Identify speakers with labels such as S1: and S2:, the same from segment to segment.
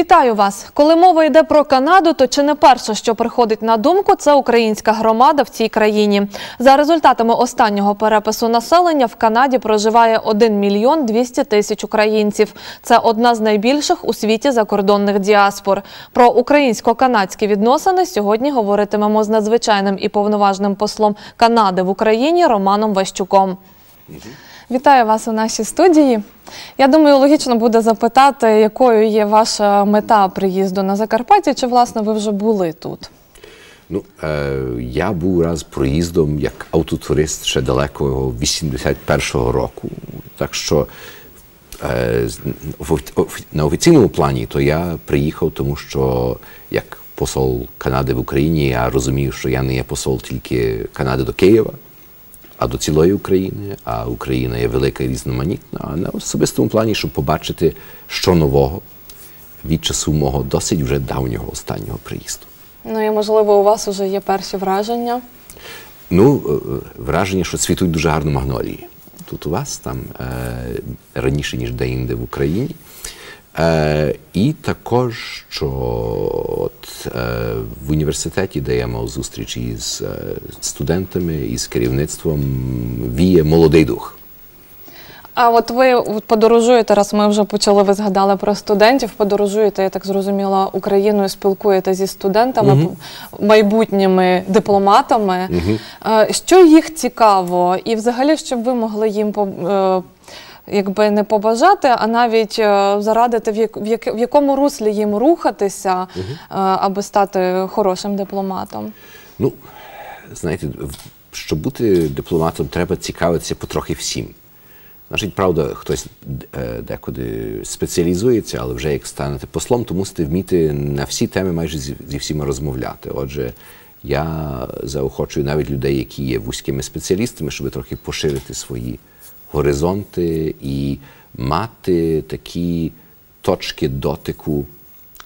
S1: Вітаю вас! Коли мова йде про Канаду, то чи не перше, що приходить на думку, це українська громада в цій країні. За результатами останнього перепису населення в Канаді проживає 1 мільйон 200 тисяч українців. Це одна з найбільших у світі закордонних діаспор. Про українсько-канадські відносини сьогодні говоритимемо з надзвичайним і повноважним послом Канади в Україні Романом Ващуком. Вітаю вас у нашій студії. Я думаю, логічно буде запитати, якою є ваша мета приїзду на Закарпаття, чи власне ви вже були тут?
S2: Ну, е, я був раз проїздом як автотурист ще далекого 81-го року. Так що е, на офіційному плані то я приїхав, тому що як посол Канади в Україні я розумію, що я не є посол тільки Канади до Києва, а до цілої України. А Україна є велика і різноманітна. А на особистому плані, щоб побачити, що нового від часу мого досить вже давнього останнього приїзду.
S1: Ну і можливо, у вас вже є перші враження.
S2: Ну, е, враження, що цвітуть дуже гарно магнолії. Тут у вас, там е, раніше, ніж де-інде в Україні. Е, і також, що от, е, в університеті, мав зустрічі із е, студентами і з керівництвом, віє молодий дух.
S1: А от ви подорожуєте, раз ми вже почали, ви згадали про студентів, подорожуєте, я так зрозуміла, Україною спілкуєте зі студентами, майбутніми дипломатами. Е, Що їх цікаво, і взагалі, щоб ви могли їм е, якби не побажати, а навіть е, зарадити, в, як, в, як, в якому руслі їм рухатися, е, аби стати хорошим дипломатом.
S2: Ну, знаєте, щоб бути дипломатом, треба цікавитися потрохи всім. Значить, правда, хтось е, декуди спеціалізується, але вже як станете послом, то мусите вміти на всі теми майже зі, зі всіма розмовляти. Отже, я заохочую навіть людей, які є вузькими спеціалістами, щоб трохи поширити свої горизонти і мати такі точки дотику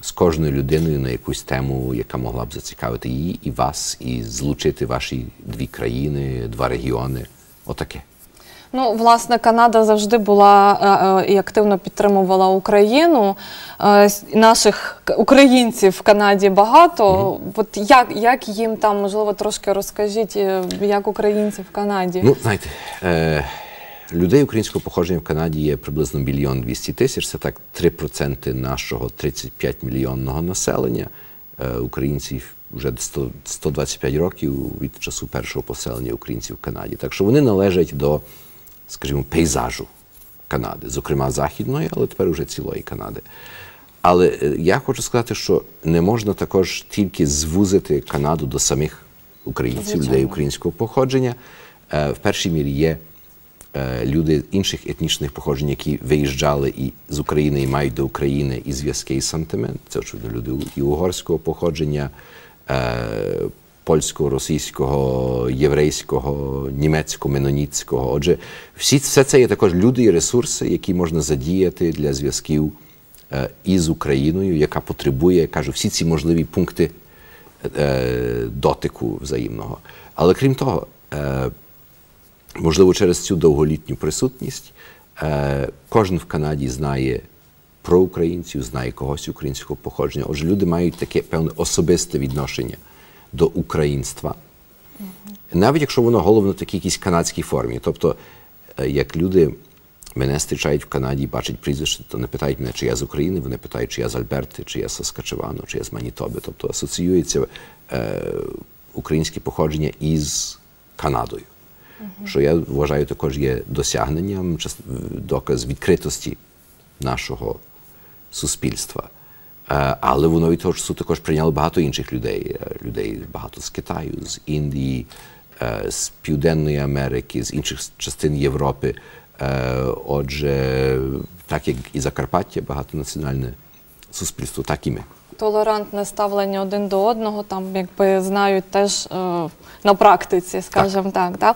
S2: з кожною людиною на якусь тему, яка могла б зацікавити її і вас, і злучити ваші дві країни, два регіони. Отаке.
S1: Ну, власне, Канада завжди була е, е, і активно підтримувала Україну. Е, Наших українців в Канаді багато. От як, як їм там, можливо, трошки розкажіть, як українці в Канаді?
S2: Ну, знаєте, е, людей українського походження в Канаді є приблизно мільйон 200 тисяч. Це так 3% нашого 35 мільйонного населення. Е, українців вже 100, 125 років від часу першого поселення українців в Канаді. Так що вони належать до, скажімо, пейзажу Канади, зокрема західної, але тепер уже цілої Канади. Але е, я хочу сказати, що не можна також тільки звузити Канаду до самих українців,
S1: Звичайно.
S2: людей українського походження. Е, В першій мірі є люди інших етнічних походжень, які виїжджали і з України і мають до України і зв'язки і сантимент. Це очевидно люди і угорського походження, е, польського, російського, єврейського, німецького, меноніцького. Отже, всі все це є також люди і ресурси, які можна задіяти для зв'язків е, із Україною, яка потребує, я кажу, всі ці можливі пункти е, дотику взаємного. Але крім того, е, можливо, через цю довголітню присутність е, кожен в Канаді знає про українців, знає когось українського походження. Отже, люди мають таке певне особисте відношення до українства. Навіть якщо воно головно в такій якійсь канадській формі. Тобто, е, як люди мене зустрічають в Канаді бачать прізвище, то не питають мене, чи я з України, вони питають, чи я з Альберти, чи я з Саскачевану, чи я з Манітоби. Тобто асоціюється е, українське походження із Канадою. Що я вважаю також є досягненням, доказ відкритості нашого суспільства. Е, Але воно від того часу також прийняло багато інших людей. Е, Людей багато з Китаю, з Індії, е, з Південної Америки, з інших частин Європи. Отже, так як і Закарпаття, багатонаціональне суспільство, так і ми.
S1: Толерантне ставлення один до одного, там якби знають теж е, на практиці, скажімо так. да?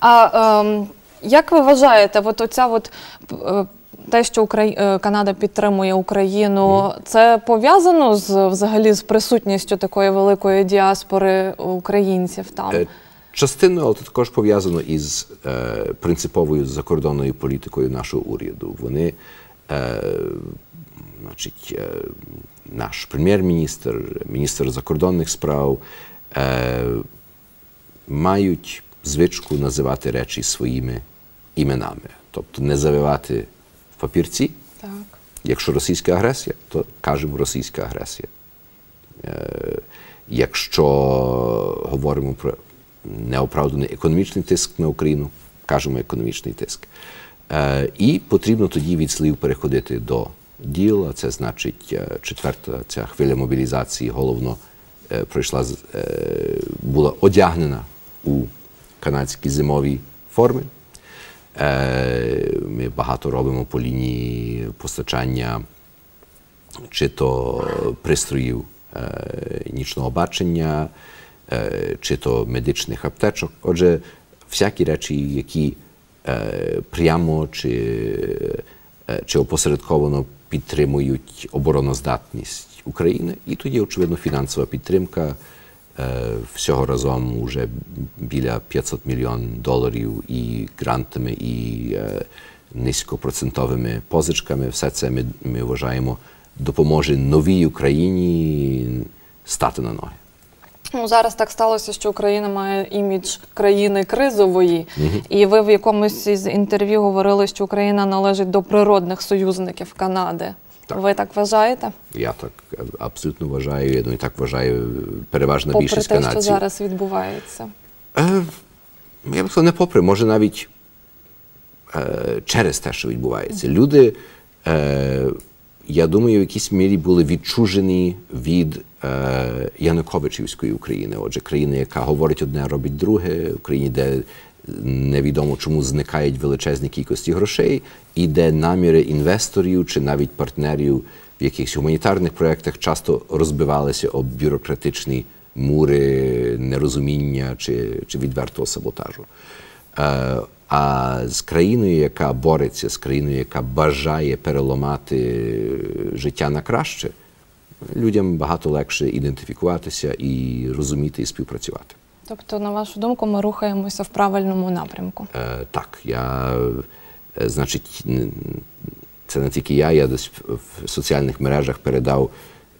S1: А ем, як ви вважаєте, от оця от, е, те, що Украї... е, Канада підтримує Україну, це пов'язано з взагалі з присутністю такої великої діаспори українців там?
S2: Е, Частиною, але це також пов'язано із е, принциповою закордонною політикою нашого уряду. Вони е, значить, е, наш прем'єр-міністр, міністр закордонних справ е, мають звичку називати речі своїми іменами, тобто не завивати в папірці.
S1: Так.
S2: Якщо російська агресія, то кажемо російська агресія. Е, Якщо говоримо про неоправданий економічний тиск на Україну, кажемо економічний тиск. Е, І потрібно тоді від слів переходити до діла. Це значить, е, четверта ця хвиля мобілізації головно е, пройшла е, була одягнена у канадські зимові форми. Ми багато робимо по лінії постачання чи то пристроїв нічного бачення, чи то медичних аптечок. Отже, всякі речі, які прямо чи, чи опосередковано підтримують обороноздатність України. І тоді, очевидно, фінансова підтримка. Е, Всього разом вже біля 500 мільйон доларів і грантами, і е, низькопроцентовими позичками. Все це ми, ми вважаємо допоможе новій Україні стати на ноги.
S1: Ну, зараз так сталося, що Україна має імідж країни кризової, і ви в якомусь із інтерв'ю говорили, що Україна належить до природних союзників Канади.
S2: Так.
S1: Ви так вважаєте?
S2: Я так абсолютно вважаю, я думаю, так вважає переважна
S1: Попри
S2: більшість
S1: те, що зараз відбувається.
S2: Е, я б сказав, не попри, може навіть е, через те, що відбувається. Люди, е, я думаю, в якійсь мірі були відчужені від е, Януковичівської України. Отже, країни, яка говорить одне, робить друге, Україні, де невідомо чому зникають величезні кількості грошей, і де наміри інвесторів чи навіть партнерів в якихось гуманітарних проєктах часто розбивалися об бюрократичні мури нерозуміння чи, чи відвертого саботажу. Е, а з країною, яка бореться, з країною, яка бажає переламати життя на краще, людям багато легше ідентифікуватися і розуміти і співпрацювати.
S1: Тобто, на вашу думку, ми рухаємося в правильному напрямку.
S2: Е, так, я, е, значить, це не тільки я, я десь в в соціальних мережах передав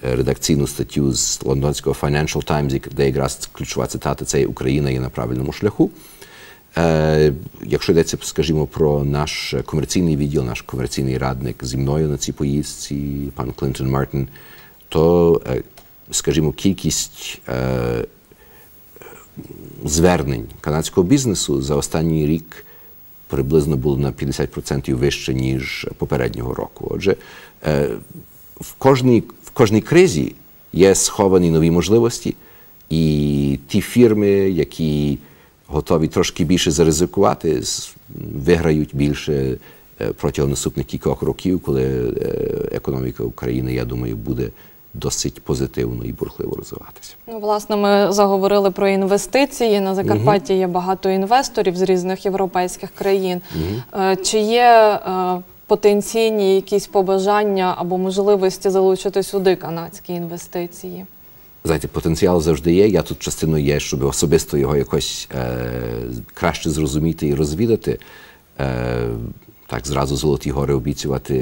S2: е, редакційну статтю з лондонського Financial Times, де якраз ключова цитата це Україна є на правильному шляху. Е, якщо йдеться, скажімо, про наш комерційний відділ, наш комерційний радник зі мною на цій поїздці, пан Клінтон Мартин, то, е, скажімо, кількість е, звернень канадського бізнесу за останній рік приблизно було на 50% вище, ніж попереднього року. Отже, в кожній, в кожній кризі є сховані нові можливості, і ті фірми, які готові трошки більше заризикувати, виграють більше е, протягом наступних кількох років, коли е, економіка України, я думаю, буде досить позитивно і бурхливо розвиватися.
S1: Ну, власне, ми заговорили про інвестиції. На Закарпатті є багато інвесторів з різних європейських країн. Е, Чи є е, потенційні якісь побажання або можливості залучити сюди канадські інвестиції?
S2: Знаєте, потенціал завжди є. Я тут частиною є, щоб особисто його якось е, краще зрозуміти і розвідати. Е, так, зразу золоті гори обіцювати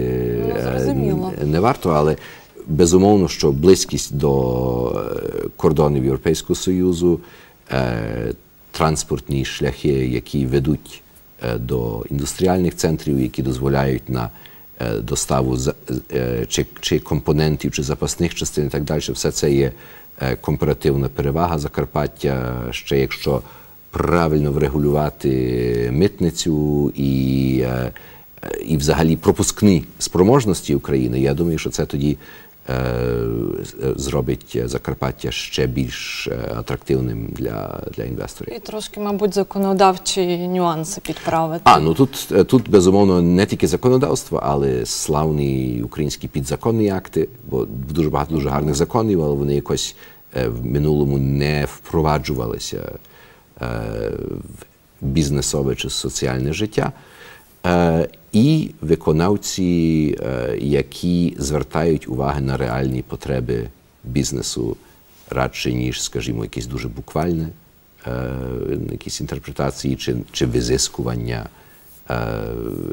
S1: Ну,
S2: е, не варто, але безумовно, що близькість до е, кордонів Європейського Союзу, е, транспортні шляхи, які ведуть е, до індустріальних центрів, які дозволяють на е, доставу чи, чи компонентів, чи запасних частин і так далі, все це є компаративна перевага Закарпаття. Ще якщо правильно врегулювати митницю і, е, е, і взагалі пропускні спроможності України, я думаю, що це тоді е, зробить Закарпаття ще більш е, атрактивним для, для інвесторів.
S1: І трошки, мабуть, законодавчі нюанси підправити.
S2: А, ну тут, е, тут безумовно не тільки законодавство, але славні українські підзаконні акти, бо дуже багато дуже гарних законів, але вони якось е, в минулому не впроваджувалися е, в бізнесове чи соціальне життя. Е, І виконавці, е, які звертають увагу на реальні потреби бізнесу радше, ніж, скажімо, якесь дуже буквальне е, якісь інтерпретації чи, чи визискування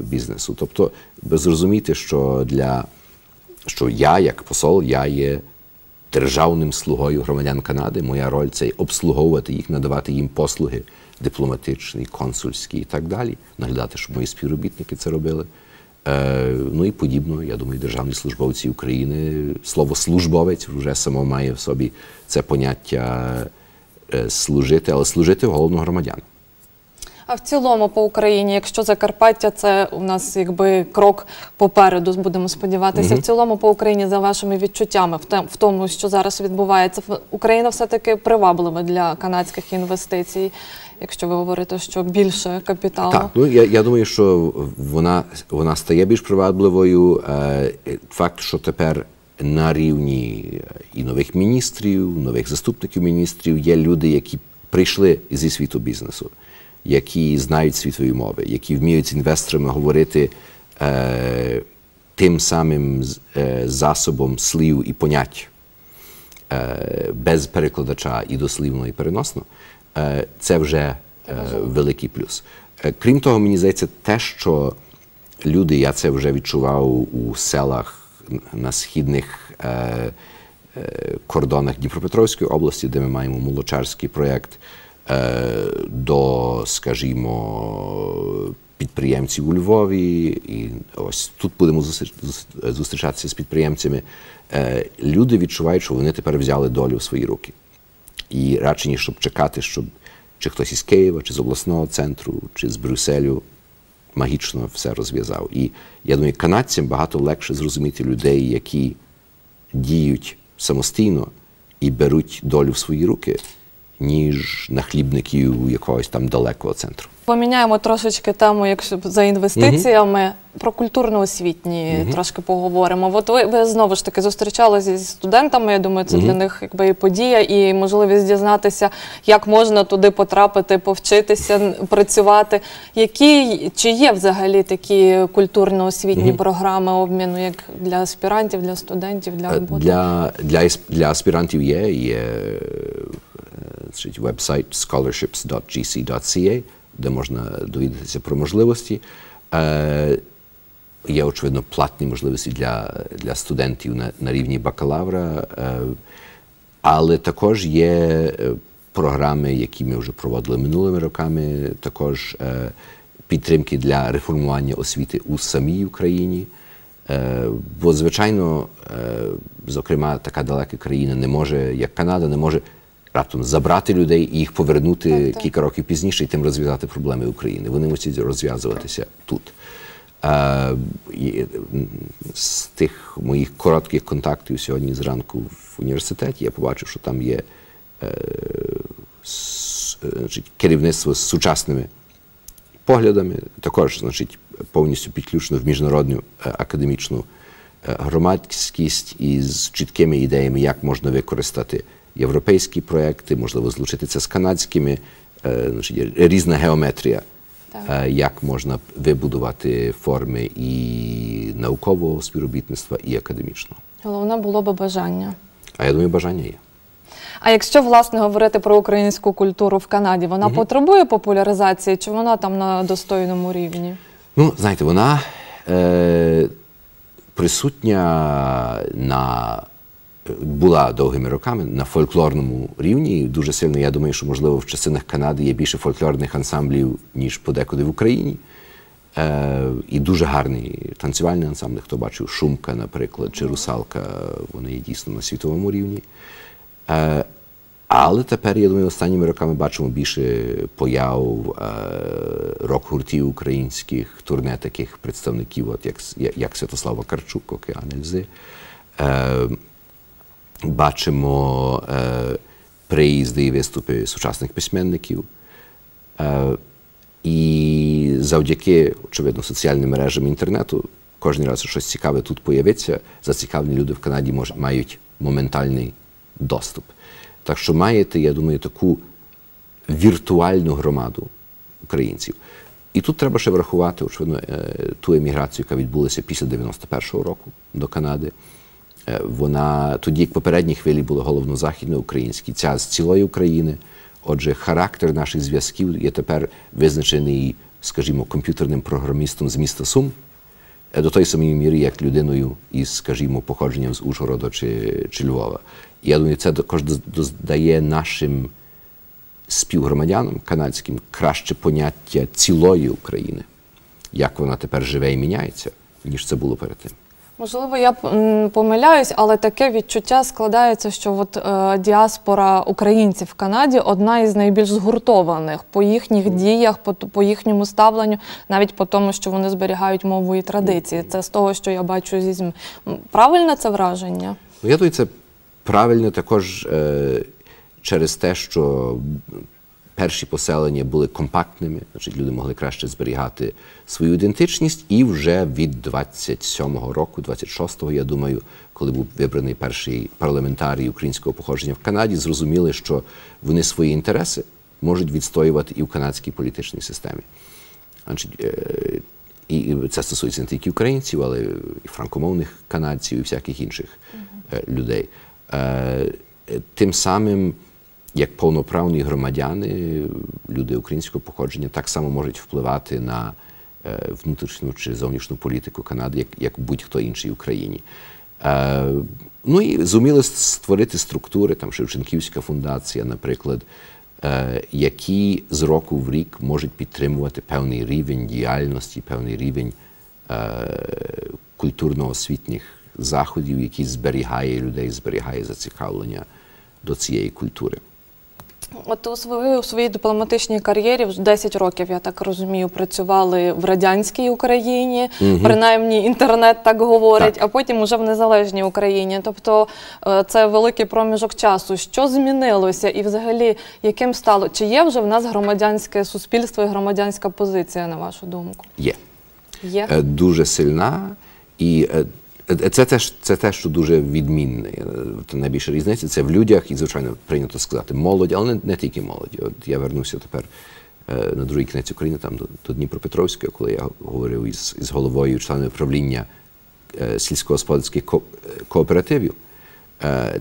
S2: бізнесу. Тобто зрозуміти, що для що я, як посол, я є державним слугою громадян Канади. Моя роль це обслуговувати їх, надавати їм послуги дипломатичні, консульські і так далі, наглядати, щоб мої співробітники це робили. Е, ну і подібно, я думаю, державні службовці України, слово службовець вже само має в собі це поняття е, служити, але служити головно громадянам.
S1: А в цілому по Україні, якщо Закарпаття, це у нас якби крок попереду, будемо сподіватися. В цілому по Україні за вашими відчуттями, в тому, що зараз відбувається, Україна все-таки приваблива для канадських інвестицій, якщо ви говорите, що більше капіталу.
S2: Так, ну я, я думаю, що вона, вона стає більш привабливою. Е, Факт, що тепер на рівні е, і нових міністрів, нових заступників міністрів є люди, які прийшли зі світу бізнесу, які знають світові мови, які вміють з інвесторами говорити е, тим самим засобом слів і понять без перекладача і дослівно, і переносно, це вже е, великий плюс. Е, Крім того, мені здається, те, що люди, я це вже відчував у селах на східних е, е, кордонах Дніпропетровської області, де ми маємо молочарський проєкт, е, до, скажімо, підприємців у Львові, і ось тут будемо зустрічатися з підприємцями. Е, Люди відчувають, що вони тепер взяли долю в свої руки. І радше ніж щоб чекати, щоб чи хтось із Києва, чи з обласного центру, чи з Брюсселю магічно все розв'язав. І я думаю, канадцям багато легше зрозуміти людей, які діють самостійно і беруть долю в свої руки, ніж нахлібників якогось там далекого центру.
S1: Поміняємо трошечки тему, якщо за інвестиціями. Про культурно-освітні трошки поговоримо. От ви, ви знову ж таки зустрічалися зі студентами. Я думаю, це для них якби і подія, і можливість дізнатися, як можна туди потрапити, повчитися, працювати. Які чи є взагалі такі культурно-освітні програми обміну, як для аспірантів, для студентів, для
S2: Е,
S1: роботи?
S2: Для, для, для аспірантів є, є е, веб-сайт scholarships.gc.ca, де можна довідатися про можливості. Е, Є, очевидно, платні можливості для, для студентів на, на рівні бакалавра, е, але також є е, програми, які ми вже проводили минулими роками, також підтримки для реформування освіти у самій Україні. Бо, звичайно, зокрема, така далека країна не може, як Канада, не може раптом забрати людей і їх повернути
S1: Так, так.
S2: кілька років пізніше і тим розв'язати проблеми України. Вони мусять розв'язуватися тут. І, З тих моїх коротких контактів сьогодні зранку в університеті я побачив, що там є е, с- е, значить, керівництво з сучасними поглядами, також значить, повністю підключено в міжнародну е, академічну е, громадськість із чіткими ідеями, як можна використати європейські проекти, можливо, злучити це з канадськими, е, є різна геометрія,
S1: Так.
S2: е, як можна вибудувати форми і наукового співробітництва, і академічного.
S1: Головне було би бажання.
S2: А я думаю, бажання є.
S1: А якщо власне говорити про українську культуру в Канаді, вона потребує популяризації, чи вона там на достойному рівні?
S2: Ну, знаєте, вона е, присутня на була довгими роками на фольклорному рівні. Дуже сильно, я думаю, що можливо в частинах Канади є більше фольклорних ансамблів, ніж подекуди в Україні. Е, і дуже гарний танцювальний ансамбль. Хто бачив Шумка, наприклад, чи Русалка, вони є дійсно на світовому рівні. Е, але тепер, я думаю, останніми роками бачимо більше появ е, рок-гуртів українських, турне таких представників, от як, як- як Святослав Вакарчук, Океан Ельзи. Е, бачимо е, приїзди і виступи сучасних письменників. Е, і завдяки, очевидно, соціальним мережам інтернету, кожен раз щось цікаве тут появиться, зацікавлені люди в Канаді мож, мають моментальний доступ. Так що маєте, я думаю, таку віртуальну громаду українців. І тут треба ще врахувати, очевидно, е, ту еміграцію, яка відбулася після 91-го року до Канади. Е, Вона тоді, як попередні хвилі були головно західноукраїнські, ця з цілої України. Отже, характер наших зв'язків є тепер визначений, скажімо, комп'ютерним програмістом з міста Сум, е, до тої самої міри, як людиною із, скажімо, походженням з Ужгорода чи, чи Львова. Я думаю, це також дає нашим співгромадянам канадським краще поняття цілої України, як вона тепер живе і міняється, ніж це було перед тим.
S1: Можливо, я помиляюсь, але таке відчуття складається, що от е, діаспора українців в Канаді одна із найбільш згуртованих по їхніх діях, по, по їхньому ставленню, навіть по тому, що вони зберігають мову і традиції. Це з того, що я бачу зі ЗМІ. Правильне це враження?
S2: Ну, я думаю, це правильно також е, через те, що перші поселення були компактними, значить люди могли краще зберігати свою ідентичність, і вже від 27-го року, 26-го, я думаю, коли був вибраний перший парламентарій українського походження в Канаді, зрозуміли, що вони свої інтереси можуть відстоювати і в канадській політичній системі. Значить, е, і це стосується не тільки українців, але і франкомовних канадців, і всяких інших е, людей. Е, е, Тим самим, як повноправні громадяни, люди українського походження так само можуть впливати на е, внутрішню чи зовнішню політику Канади, як, як будь-хто інший в Україні. Е, Ну і зуміли створити структури, там Шевченківська фундація, наприклад, е, які з року в рік можуть підтримувати певний рівень діяльності, певний рівень культурно-освітніх заходів, який зберігає людей, зберігає зацікавлення до цієї культури.
S1: От у своїй, у своїй дипломатичній кар'єрі вже 10 років, я так розумію, працювали в радянській Україні, принаймні інтернет так говорить,
S2: Так.
S1: а потім уже в незалежній Україні. Тобто е, це великий проміжок часу. Що змінилося, і взагалі яким стало? Чи є вже в нас громадянське суспільство і громадянська позиція, на вашу думку?
S2: Є.
S1: Є
S2: Е, дуже сильна, і е, це теж це те, що дуже відмінне. Найбільша різниця це в людях, і звичайно прийнято сказати молодь, але не, не тільки молодь. От я вернувся тепер е, на другий кінець України, там до, до Дніпропетровська, коли я говорив із, із головою членами правління е, сільськогосподарських ко- е, кооперативів.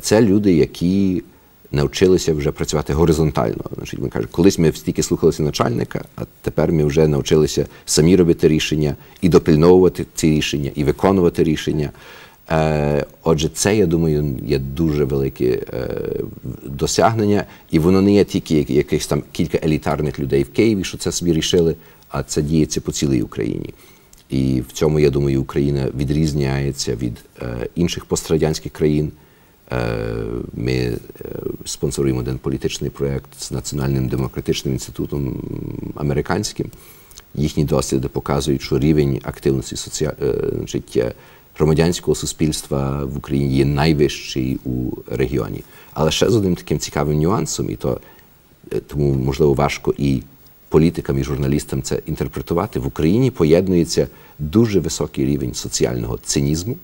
S2: Це люди, які навчилися вже працювати горизонтально. Значить, він каже, колись ми стільки слухалися начальника, а тепер ми вже навчилися самі робити рішення і допильновувати ці рішення, і виконувати рішення. Е, Отже, це, я думаю, є дуже велике е, досягнення, і воно не є тільки як- якихось там кілька елітарних людей в Києві, що це собі рішили, а це діється по цілій Україні. І в цьому, я думаю, Україна відрізняється від е, інших пострадянських країн. Е, Ми е, спонсоруємо один політичний проєкт з Національним демократичним інститутом американським. Їхні досліди показують, що рівень активності соціа... е, значить, громадянського суспільства в Україні є найвищий у регіоні. Але ще з одним таким цікавим нюансом, і то тому можливо важко і політикам, і журналістам це інтерпретувати. В Україні поєднується дуже високий рівень соціального цинізму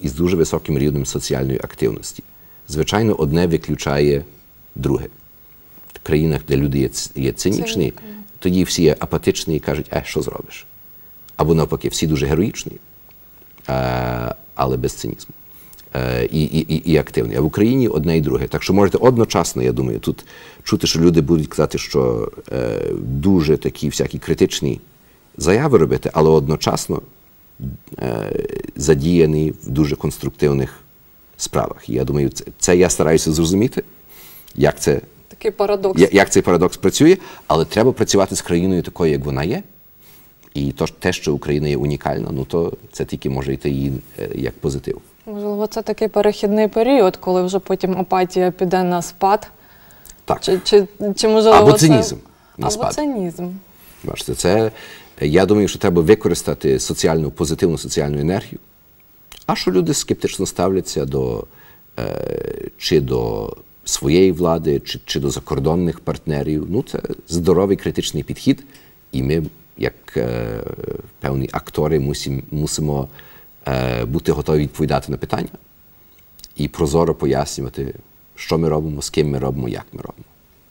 S2: із дуже високим рівнем соціальної активності. Звичайно, одне виключає друге. В країнах, де люди є, цинічні, тоді всі є апатичні і кажуть, е, що зробиш? Або навпаки, всі дуже героїчні, е, але без цинізму. Е, І, і, і, активні. А в Україні одне і друге. Так що можете одночасно, я думаю, тут чути, що люди будуть казати, що е, дуже такі всякі критичні заяви робити, але одночасно задіяний в дуже конструктивних справах. І я думаю, це, це я стараюся зрозуміти, як це
S1: такий парадокс.
S2: як цей парадокс працює, але треба працювати з країною такою, як вона є. І то, те, що Україна є унікальна, ну то це тільки може йти її е, як позитив.
S1: Можливо, це такий перехідний період, коли вже потім апатія піде на спад.
S2: Так,
S1: Чи, чи, чи можливо
S2: Або
S1: це-
S2: цинізм на
S1: Або
S2: спад.
S1: цинізм.
S2: бачите, це я думаю, що треба використати соціальну позитивну соціальну енергію. А що люди скептично ставляться до е, чи до своєї влади, чи, чи до закордонних партнерів, ну це здоровий критичний підхід, і ми, як е, певні актори, мусім, мусимо е, бути готові відповідати на питання і прозоро пояснювати, що ми робимо, з ким ми робимо, як ми робимо.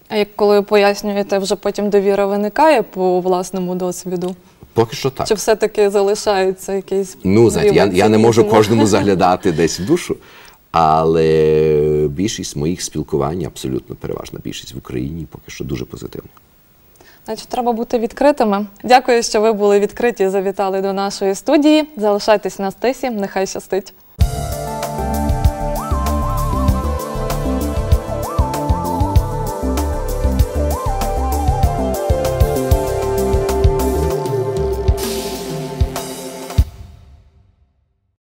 S1: А як коли пояснюєте, вже потім довіра виникає по власному досвіду?
S2: Поки що так.
S1: Чи все-таки залишається якийсь
S2: Ну, знаєте, я, я не можу кожному заглядати десь в душу, але більшість моїх спілкувань, абсолютно переважна більшість в Україні, поки що дуже позитивна.
S1: Значить, треба бути відкритими. Дякую, що ви були відкриті, завітали до нашої студії. Залишайтесь на стисі. Нехай щастить.